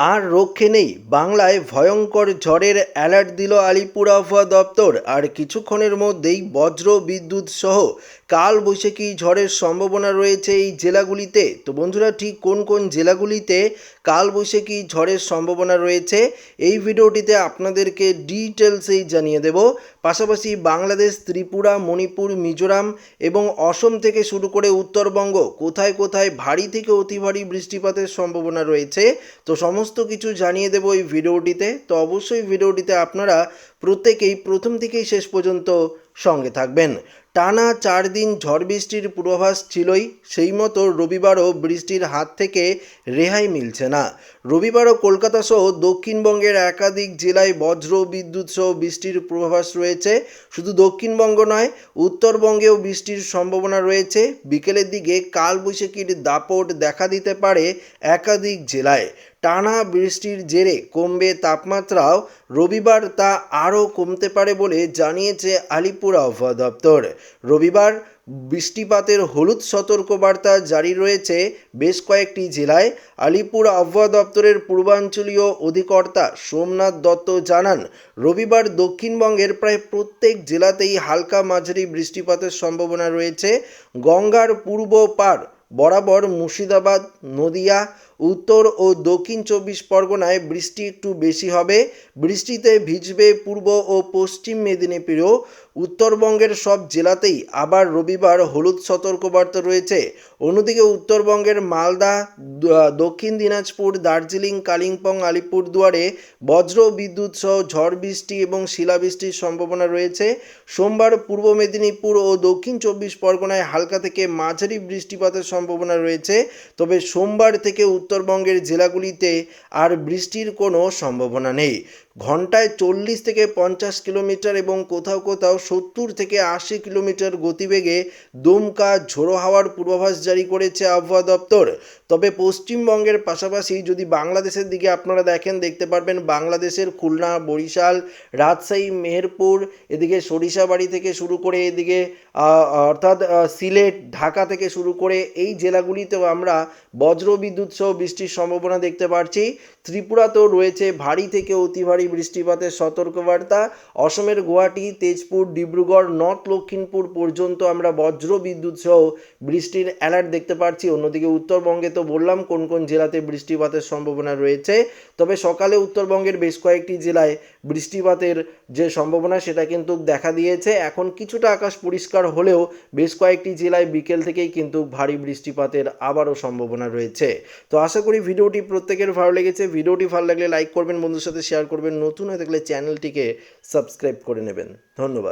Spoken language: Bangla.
আর রক্ষে নেই। বাংলায় ভয়ঙ্কর ঝড়ের অ্যালার্ট দিল আলিপুর আবহাওয়া দপ্তর। আর কিছুক্ষণের মধ্যেই বজ্র বিদ্যুৎ সহ কাল বৈশাখী ঝড়ের সম্ভাবনা রয়েছে এই জেলাগুলিতে। তো বন্ধুরা, ঠিক কোন কোন জেলাগুলিতে কাল বৈশাখী ঝড়ের সম্ভাবনা রয়েছে এই ভিডিওটিতে আপনাদেরকে ডিটেলসেই জানিয়ে দেব। পাশাপাশি বাংলাদেশ, ত্রিপুরা, মণিপুর, মিজোরাম এবং অসম থেকে শুরু করে উত্তরবঙ্গ কোথায় কোথায় ভারী থেকে অতি ভারী বৃষ্টিপাতের সম্ভাবনা রয়েছে। তো সমস্ত কিছু জানিয়ে দেবো এই ভিডিওটিতে। তো অবশ্যই ভিডিওটিতে আপনারা প্রত্যেকেই প্রথম থেকেই শেষ পর্যন্ত সঙ্গে থাকবেন। টানা চার দিন ঝড় বৃষ্টির পূর্বাভাস ছিলই, সেই মতো রবিবারও বৃষ্টির হাত থেকে রেহাই মিলছে না। রবিবারও কলকাতা সহ দক্ষিণবঙ্গের একাধিক জেলায় বজ্র, বিদ্যুৎ সহ বৃষ্টির পূর্বাভাস রয়েছে। শুধু দক্ষিণবঙ্গ নয়, উত্তরবঙ্গেও বৃষ্টির সম্ভাবনা রয়েছে। বিকেলের দিকে কালবৈশাখীর দাপট দেখা দিতে পারে একাধিক জেলায়। টানা বৃষ্টির জেরে কমবে তাপমাত্রাও। রবিবার তা আরও কমতে পারে বলে জানিয়েছে আলিপুর আবহাওয়া দপ্তর। রবিবার বৃষ্টিপাতের হলুদ সতর্কবার্তা জারি রয়েছে বেশ কয়েকটি জেলায়। আলিপুর আবহাওয়া দপ্তরের পূর্বাঞ্চলীয় অধিকর্তা সোমনাথ দত্ত জানান, রবিবার দক্ষিণবঙ্গের প্রায় প্রত্যেক জেলাতেই হালকা মাঝারি বৃষ্টিপাতের সম্ভাবনা রয়েছে। গঙ্গার পূর্ব পার বরাবর মুর্শিদাবাদ, নদিয়া, উত্তর ও দক্ষিণ চব্বিশ পরগনায় বৃষ্টি একটু বেশি হবে। বৃষ্টিতে ভিজবে পূর্ব ও পশ্চিম মেদিনীপুরেও উত্তরবঙ্গের সব জেলাতেই আবার রবিবার হলুদ সতর্কবার্তা রয়েছে। অন্যদিকে উত্তরবঙ্গের মালদা দক্ষিণ দিনাজপুর, দার্জিলিং, কালিম্পং, আলিপুরদুয়ারে বজ্র বিদ্যুৎ সহ ঝড় বৃষ্টি এবং শিলাবৃষ্টির সম্ভাবনা রয়েছে। সোমবার পূর্ব মেদিনীপুর ও দক্ষিণ চব্বিশ পরগনায় হালকা থেকে মাঝারি বৃষ্টিপাতের সম্ভাবনা রয়েছে। তবে সোমবার থেকে উত্তরবঙ্গের জেলাগুলিতে আর বৃষ্টির কোনো সম্ভাবনা নেই। ঘন্টায় চল্লিশ থেকে পঞ্চাশ কিলোমিটার এবং কোথাও কোথাও সত্তর থেকে আশি কিলোমিটার গতিবেগে দমকা ঝোড়ো হাওয়ার পূর্বাভাস জারি করেছে আবহাওয়া দপ্তর। তবে পশ্চিমবঙ্গের পাশাপাশি যদি বাংলাদেশের দিকে আপনারা দেখেন, দেখতে পারবেন বাংলাদেশের খুলনা, বরিশাল, রাজশাহী, মেহেরপুর, এদিকে সরিষাবাড়ি থেকে শুরু করে এদিকে অর্থাৎ সিলেট, ঢাকা থেকে শুরু করে এই জেলাগুলিতেও আমরা বজ্র বিদ্যুৎ সহ বৃষ্টির সম্ভাবনা দেখতে পাচ্ছি ত্রিপুরাতেও রয়েছে ভারী থেকে অতি ভারী বৃষ্টিপাতের সতর্কবার্তা। অসমের গুয়াহাটি, তেজপুর, ডিব্রুগড়, নর্থ লক্ষিমপুর পর্যন্ত আমরা বজ্র বিদ্যুৎ সহ বৃষ্টির অ্যালার্ট দেখতে পাচ্ছি অন্যদিকে উত্তরবঙ্গে তো বললাম, কোন কোন জেলাতে বৃষ্টিপাতের সম্ভাবনা রয়েছে। তবে সকালে উত্তরবঙ্গের বেশ কয়েকটি জেলায় বৃষ্টিপাতের যে সম্ভাবনা, সেটা কিন্তু দেখা দিয়েছে। এখন কিছুটা আকাশ পরিষ্কার হলেও বেশ কয়েকটি জেলায় বিকেল থেকেই কিন্তু ভারী বৃষ্টিপাতের আবারও সম্ভাবনা রয়েছে। তো আশা করি ভিডিওটি প্রত্যেকের ভালো লেগেছে। ভিডিওটি ভালো লাগলে লাইক করবেন বন্ধুর সাথে শেয়ার করবেন। নতুন হয়ে থাকলে চ্যানেলটিকে সাবস্ক্রাইব করে নেবেন। ধন্যবাদ।